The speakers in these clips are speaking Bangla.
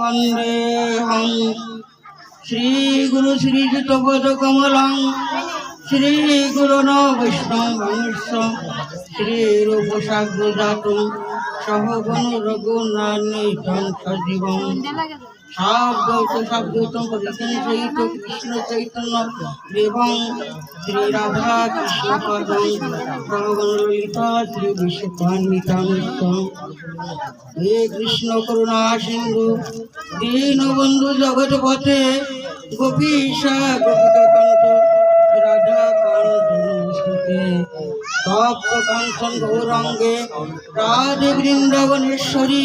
বন্দেহং শ্রীগুরু শ্রীযুতপদ কমলং শ্রীগুরুন বৈষ্ণবংশ শ্রীরূপসাগ্রজাতং সহগণ সজীবং সাবগৌত সাবগৌতম পবিত্রং সহিত কৃষ্ণ, চৈতন্য দেবং শ্রী রাধা কৃষ্ণ ললিতা শ্রী বিশ্বকান্বিতামিতং হে কৃষ্ণ করুণা সিন্ধু দীনবন্ধু জগৎ পথে গোপীশা গোপিকান্ত রাধা কান্ত নমস্তুতে তপ্ত কাঞ্চন গৌরঙ্গে রাধে বৃন্দাবনেশ্বরী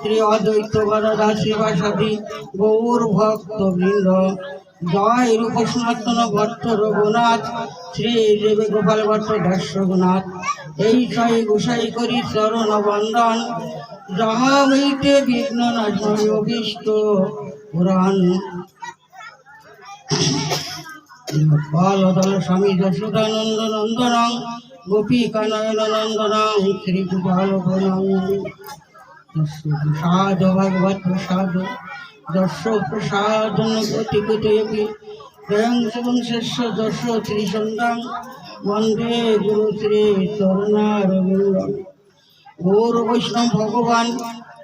শ্রী অদ্বৈত বরদা শিবাসাদি গৌর জয় রূপ সনাতন ভট্ট রঘুনাথ, শ্রী দেবী গোপাল ভট্ট দাস রঘুনাথ এই সাই গোসাই করি চরণ বন্দন। যাহা হইতে বিঘ্ন নাশয় পুরাণ বলদল স্বামী যশোদানন্দ নন্দনং গোপী নয়ন নন্দনং শ্রী গোপাল প্রসাদ ভগবত প্রসাদ দর্শ প্রসাদ এবং শেষ দর্শ ত্রিসন্ধান বন্দে গুরু শ্রী চরণারবিন্দ গৌর বৈষ্ণব ভগবান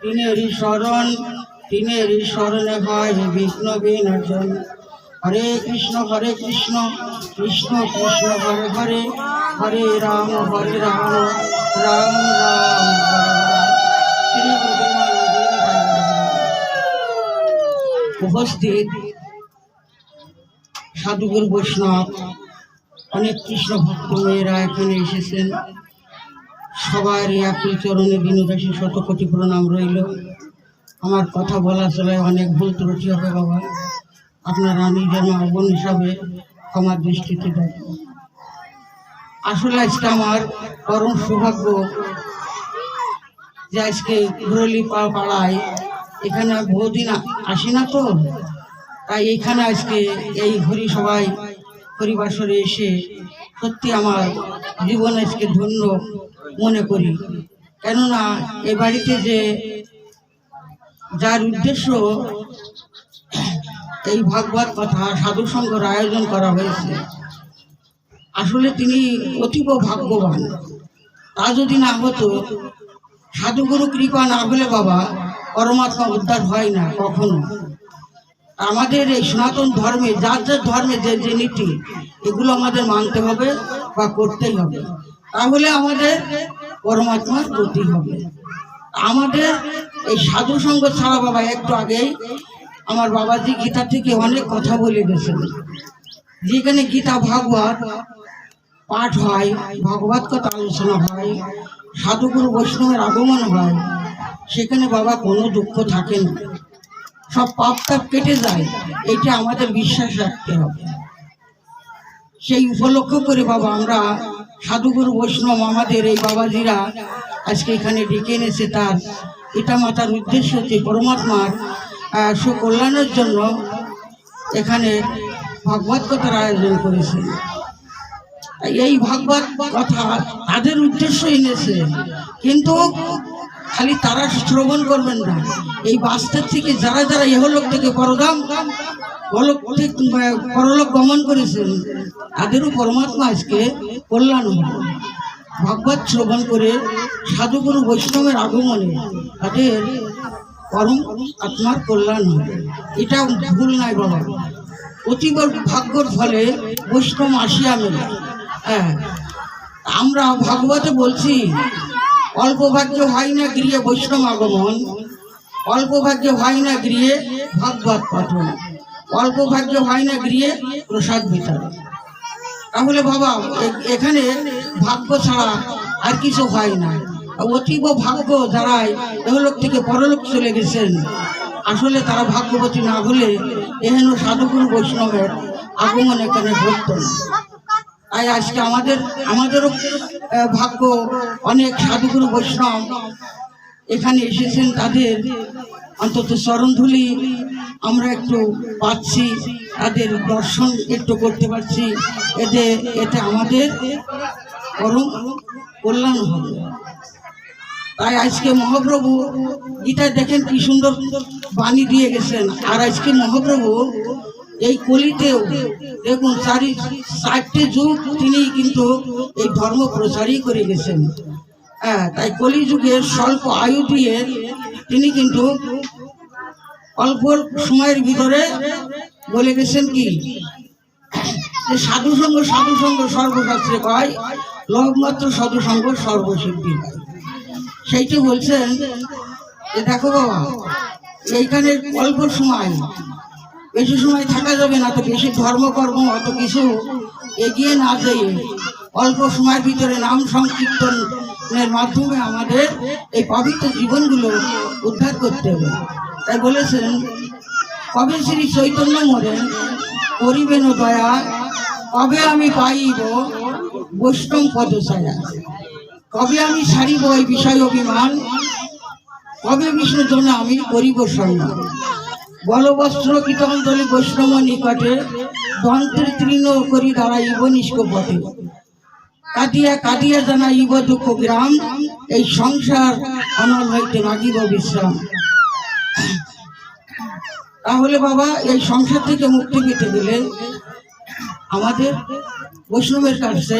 তিনেরই শরণ, তিনেরই শরণে হয় বিষ্ণু বিনাশন। হরে কৃষ্ণ হরে কৃষ্ণ কৃষ্ণ কৃষ্ণ, হরে হরে হরে রাম হরে রাম রাম রাম, হরে উপস্থিত সাধুগুরু বৈষ্ণব, অনেক কৃষ্ণ ভক্ত মেয়েরা এখানে এসেছেন। সবার একই চরণে বিনোদাসী শত কোটি প্রণাম রইল। আমার কথা বলা চলায় অনেক ভুল ত্রুটি হবে বাবা। আপনারা আমি মা বোন হিসাবে ক্ষমার দৃষ্টিতে দেখেন আসলে আজকে আমার পরম সৌভাগ্য যে আজকে ঘুরলি পাড়ায় এখানে আমি বহুদিন আসি না তো। তাই এখানে আজকে এই হরি সবাই হরিবাসরে এসে সত্যি আমার জীবন আজকে ধন্য মনে করি। কেননা এ বাড়িতে যে যার উদ্দেশ্য এই ভাগবত কথা, সাধু সংঘর আয়োজন করা হয়েছে, আসলে তিনি অতীব ভাগ্যবান। তা যদি না হতো, সাধুগুরু কৃপা না হলে বাবা পরমাত্মা উদ্ধার হয় না কখনো। আমাদের এই সনাতন ধর্মে, যার যার ধর্মে যে যে নীতি, এগুলো আমাদের মানতে হবে বা করতেই হবে। তাহলে আমাদের পরমাত্মার গতি হবে। আমাদের এই সাধু সঙ্গ ছাড়া বাবা, একটু আগেই আমার বাবাজি গীতা থেকে অনেক কথা বলে গেছেন। যেখানে গীতা ভাগবত পাঠ হয়, ভগবত কথা আলোচনা হয়, সাধুগুরু বৈষ্ণবের আগমন হয় সেখানে বাবা কোনো দুঃখ থাকে না। সব পাপ তাপ কেটে যায়, এটা আমাদের বিশ্বাস রাখতে হবে। সেই উপলক্ষ করে বাবা, আমরা সাধুগুরু বৈষ্ণব আমাদের এই বাবাজিরা আজকে এখানে ডেকে এনেছে তার এটা মাতার উদ্দেশ্য হচ্ছে পরমাত্মার সুকল্যাণের জন্য এখানে ভগবত কথার আয়োজন করেছে। এই ভাগবত কথা তাদের উদ্দেশ্য এনেছে। কিন্তু খালি তারা শ্রবণ করবেন না। এই বাস্তব থেকে যারা যারা এহলোক থেকে পরধাম পরলোক পরলোক গমন করেছেন, তাদেরও পরমাত্মা আজকে কল্যাণ হবে। ভগবত শ্রবণ করে সাধুগুরু বৈষ্ণবের আগমনে তাদের পরম আত্মার কল্যাণ হবে। এটা ভুল নাই বাবা। অতীব ভাগ্যর ফলে বৈষ্ণব আসিয়া মেলে। হ্যাঁ আমরা ভাগবতে বলছি অল্প ভাগ্য হয় না গৃহে বৈষ্ণব আগমন। অল্প ভাগ্য হয় না গৃহে ভাগবত পঠন। অল্প ভাগ্য হয় না গৃহে প্রসাদ বিতরণ। তাহলে বাবা এখানে ভাগ্য ছাড়া আর কিছু হয় না। অতীব ভাগ্য যারাই এহলোক থেকে পরলোক চলে গেছেন। আসলে তারা ভাগ্যবতী না হলে এহেন সাধুগুরু বৈষ্ণবের আগমন এখানে ঘটতো না। তাই আজকে আমাদের, আমাদেরও ভাগ্য অনেক সাধুগুরু বৈষ্ণব এখানে এসেছেন তাদের অন্তত চরণধুলি আমরা একটু পাচ্ছি, তাদের দর্শন একটু করতে পারছি। এতে এতে আমাদের পরম কল্যাণ হবে। তাই আজকে মহাপ্রভু গীতা দেখেন কি সুন্দর বাণী দিয়ে গেছেন। আর আজকে মহাপ্রভু এই কলিতেও, দেখুন, চারি চারটে যুগ তিনি কিন্তু এই ধর্ম প্রচারই করে গেছেন। হ্যাঁ তাই কলিযুগের স্বল্প আয়ু দিয়ে তিনি কিন্তু অল্প সময়ের ভিতরে বলে গেছেন কি সাধু সঙ্গ সাধু সঙ্গ, সর্বশাস্ত্রে কয় লোকমাত্র সাধু সঙ্গ সেইটা বলছেন যে, দেখো বাবা, এইখানে অল্প সময় বেশি সময় থাকা যাবে না তো বেশি ধর্মকর্ম অত কিছু এগিয়ে না যেয়ে অল্প সময়ের ভিতরে নাম সংকীর্তনের মাধ্যমে আমাদের এই পবিত্র জীবনগুলো উদ্ধার করতে হবে। তাই বলেছেন, কবে শ্রী চৈতন্য মরেন করিবেন দয়া, কবে আমি পাইব বৈষ্ণব পদছায়া কবে আমি ছাড়িব এই বিষয় অভিমান? কবে বিষ্ণু জন্য আমি করিব সম্মান বলবস্ত্র কীর্তনতলি বৈষ্ণব নিকটে দন্তের তৃণ করি দ্বারা দাঁড়াইব নিষ্কপটে। কাঁদিয়া কাঁদিয়া জানাইব দুঃখ গ্রাম, এই সংসার অনল হইতে মাগিব বিশ্রাম। তাহলে বাবা, এই সংসার থেকে মুক্তি পেতে গেলে আমাদের বৈষ্ণবের কাছে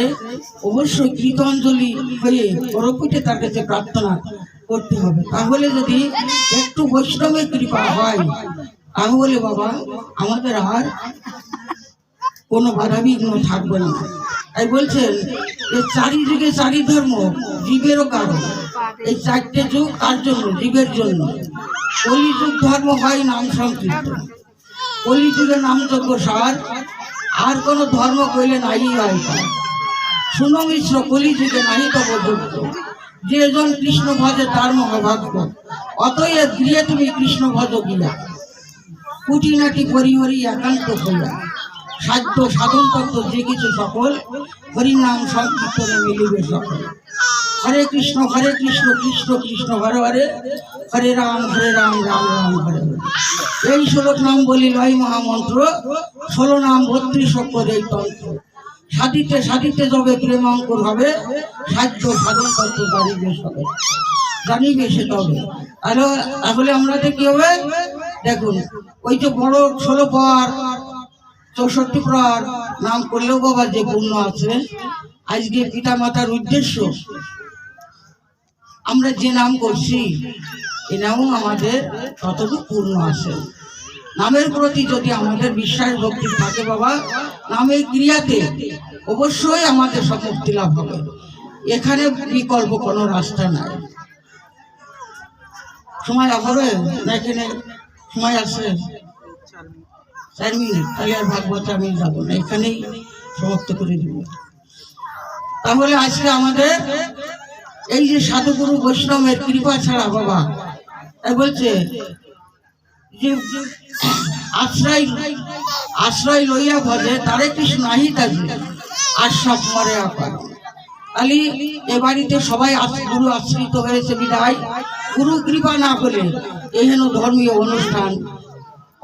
অবশ্যই কৃতাঞ্জলি হয়ে পরপীঠে তার কাছে প্রার্থনা করতে হবে। তাহলে যদি একটু বৈষ্ণবের কৃপা হয় তাহলে বাবা আমাদের আর কোনো বাধা বিঘ্ন থাকবে না। তাই বলছেন যে চারিদিকে চারি ধর্ম, জীবেরও কারণ। এই চারটে যুগ কার জন্য? জীবের জন্য। কলিযুগ ধর্ম হয় নাম সংকীর্তন। কলিযুগে নাম যজ্ঞ সার। আর কোনো ধর্ম কইলে নাই হয়। শুনো মিশ্র কলিযুগে নাহি তব যে জন কৃষ্ণ ভজে তার মহাভাগ্য অতএব গৃহে তুমি কৃষ্ণ ভজ গিয়া কুটি নাটি পরিহরি একান্ত হইয়া, সাধ্য সাধন তত্ত্ব যে কিছু সকল, হরিনাম সংকীর্তনে মিলিবে সকল। হরে কৃষ্ণ হরে কৃষ্ণ কৃষ্ণ কৃষ্ণ, হরে হরে হরে রাম হরে রাম রাম রাম, হরে এই শ্লোক নাম বলি লয় মহামন্ত্র, ষোলো নাম বত্রিশ অক্ষর এই তন্ত্র। সাধিতে সাধিতে যবে প্রেমাঙ্কুর হবে, সাধ্য সাধন তত্ত্ব জানিবে সবে জানিবে সে তবে তাহলে তাহলে আমরা কি হবে? দেখুন, ওই যে বড় ষোলো পর, চৌষট্টি প্রহার নাম করলেও বাবা যে পূর্ণ আছে। আজকে পিতা মাতার উদ্দেশ্য, আমরা যে নাম করছি এ নামও আমাদের ততটুকু পূর্ণ আছে। নামের প্রতি যদি আমাদের বিশ্বাস ভক্তি থাকে বাবা, নামের ক্রিয়াতে অবশ্যই আমাদের সব লাভ হবে। এখানে বিকল্প কোনো রাস্তা নাই। সময় হবে না এখানে সময় আছে। চার মিনিট, তাহলে আর ভাগবত আমি যাব না, এখানেই সমাপ্ত করে দিব। তাহলে আজকে আমাদের এই যে সাধুগুরু বৈষ্ণবের কৃপা ছাড়া বাবা তাই বলছে যে আশ্রয় আশ্রয় লইয়া ভজে, তারে কৃষ্ণ নাহি তাকে আর সব মরে আপার তাহলে এ বাড়িতে সবাই গুরু আশ্রিত হয়েছে বিদায়। গুরু কৃপা না করে এহেন ধর্মীয় অনুষ্ঠান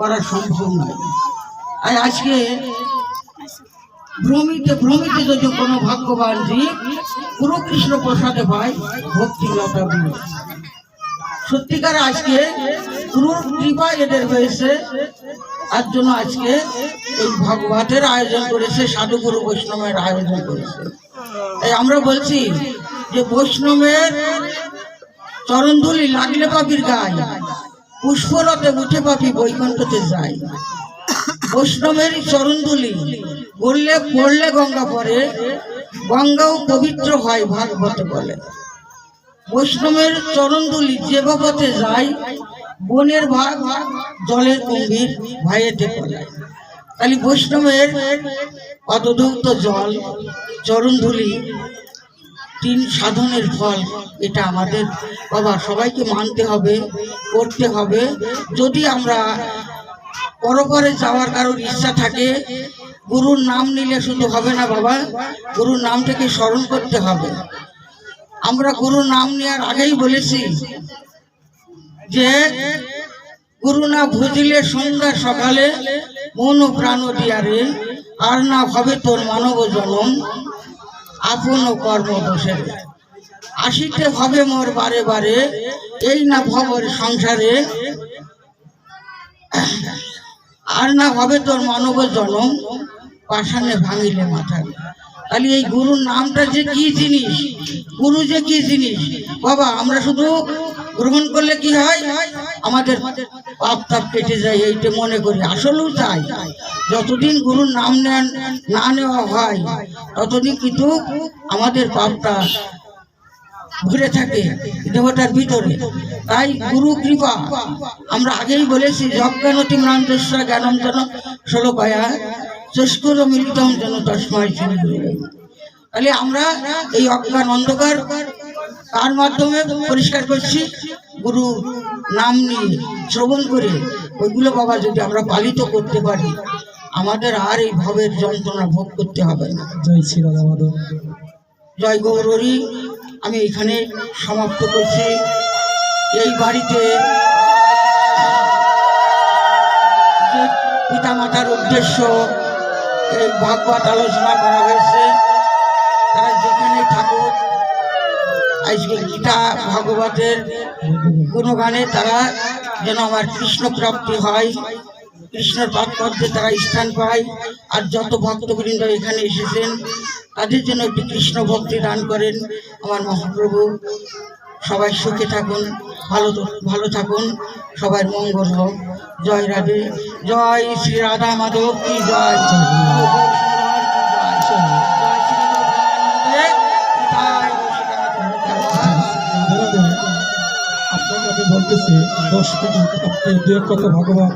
করা সম্ভব নয়। আর আজকে ভ্রমিতে ভ্রমিতে যদি কোনো ভাগ্যবান জীব গুরু কৃষ্ণ প্রসাদে পায় ভক্তি লতা সত্যিকার আজকে গুরুর কৃপা এদের হয়েছে তার জন্য আজকে এই ভগবতের আয়োজন করেছে, সাধুগুরু বৈষ্ণবের আয়োজন করেছে। তাই আমরা বলছি যে বৈষ্ণবের চরণধুলি লাগলে পাপির গায়ে। পুষ্পরতে উঠে পাপি বৈকুণ্ঠতে যায়। বৈষ্ণবের চরণধুলি বললে পড়লে গঙ্গা পরে গঙ্গাও পবিত্র হয় ভাগবত বলে। বৈষ্ণবের চরণধুলি যে বাবতে যায়, বনের ভাগ জলের কুম্ভীর ভাইয়েতে পড়ায় তাহলে বৈষ্ণবের অদধৌত জল চরণধুলি তিন সাধনের ফল, এটা আমাদের বাবা, সবাইকে মানতে হবে, করতে হবে। যদি আমরা পরপরে যাওয়ার কারোর ইচ্ছা থাকে, গুরুর নাম নিলে শুধু হবে না বাবা, গুরুর নামটাকে স্মরণ করতে হবে। আমরা গুরুর নাম নেওয়ার আগেই বলেছি যে, গুরু না ভুজিলে সন্ধ্যা সকালে মন ও প্রাণ দিয়ারে, আর না হবে তোর মানব জনম। আপন ও কর্ম দোষের আসিতে হবে মোর বারে বারে, এই না ভবর সংসারে। আর না হবে তোর মানব জনম পাষাণে ভাঙিলে মাথায় তাহলে এই গুরুর নামটা যে কি জিনিস? গুরু যে কি জিনিস? বাবা, আমরা শুধু গ্রহণ করলে কি হয়? আমাদের পাপ তাপ কেটে যায়, এইটা মনে করি। আসলেও তাই। যতদিন গুরুর নাম নেন, না নেওয়া হয়, ততদিন কিন্তু আমাদের পাপটা ঘুরে থাকে দেহটার ভিতরে। তাই গুরু কৃপা, আমরা আগেই বলেছি যজ্ঞানতি ম্রান্তস্বা জ্ঞানম যেন ষোলকয়া চস্কুর মিলিতম যেন তসময় তাহলে আমরা এই অজ্ঞান অন্ধকার কার মাধ্যমে পরিষ্কার করছি। গুরু নাম নিয়ে শ্রবণ করে ওইগুলো বাবা যদি আমরা পালিত করতে পারি আমাদের আর এই ভবের যন্ত্রণা ভোগ করতে হবে না। জয় শ্রী রাধা মাধব। জয় গৌরী আমি এখানে সমাপ্ত করছি। এই বাড়িতে পিতামাতার উদ্দেশ্য এই ভাগবত আলোচনা করা হয়েছে তারা যেখানে থাকুক আজকে গীতা ভাগবতের গুণগানে তারা যেন আমার কৃষ্ণ প্রাপ্তি হয়, কৃষ্ণের তাৎপর্যে তারা স্থান পায়, আর যত ভক্তবৃন্দ এখানে এসেছেন, তাদের জন্য একটি কৃষ্ণ ভক্তি দান করেন আমার মহাপ্রভু। সবাই সুখে থাকুন, ভালো ভালো থাকুন, সবার মঙ্গল হোক। জয় রাধে, জয় শ্রী রাধা মাধব কি জয়। আমি বলতেছি দশ কোটি দু এক কথা ভগবান